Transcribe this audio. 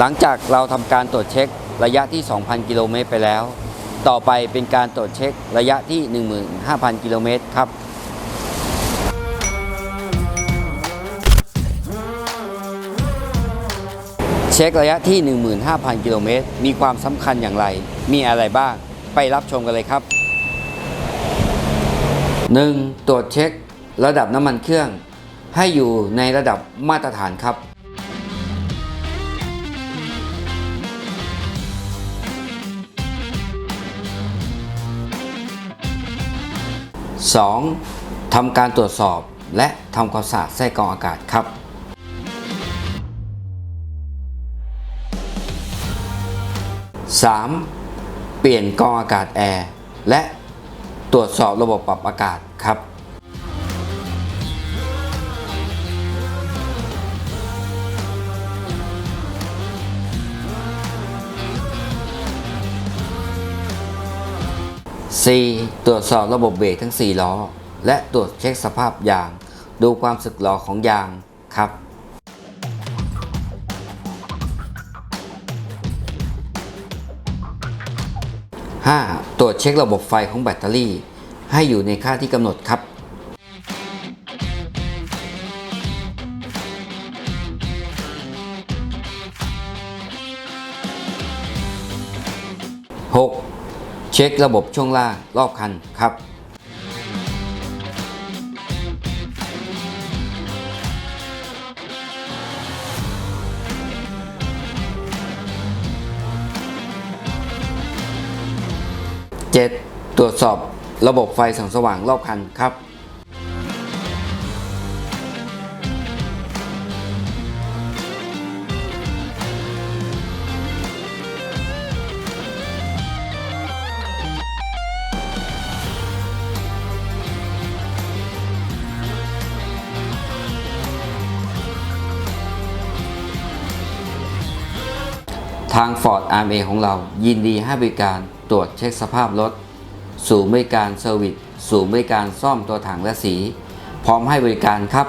หลังจากเราทำการตรวจเช็คระยะที่ 2,000 กิโลเมตรไปแล้ว ต่อไปเป็นการตรวจเช็คระยะที่ 15,000 กิโลเมตรครับเช็คระยะที่ 15,000 กิโลเมตร มีความสำคัญอย่างไร มีอะไรบ้าง ไปรับชมกันเลยครับ 1. ตรวจเช็คระดับน้ำมันเครื่อง ให้อยู่ในระดับมาตรฐานครับ 2. ทำการตรวจสอบและทำความสะอาดไส้กรองอากาศครับสามเปลี่ยนกรองอากาศแอร์และตรวจสอบระบบปรับอากาศครับ 4. ตรวจสอบระบบเบรกทั้ง 4 ล้อ และตรวจเช็คสภาพยาง ดูความสึกหรอของยางครับ 5. ตรวจเช็คระบบไฟของแบตเตอรี่ ให้อยู่ในค่าที่กำหนดครับ 6. เช็คระบบช่วงล่างรอบคันครับ 7. ตรวจสอบระบบไฟส่องสว่างรอบคันครับ ทาง Ford RMA ของเรายินดีให้บริการตรวจเช็คสภาพรถ ศูนย์บริการเซอร์วิสศูนย์บริการซ่อมตัวถังและสี พร้อมให้บริการครับ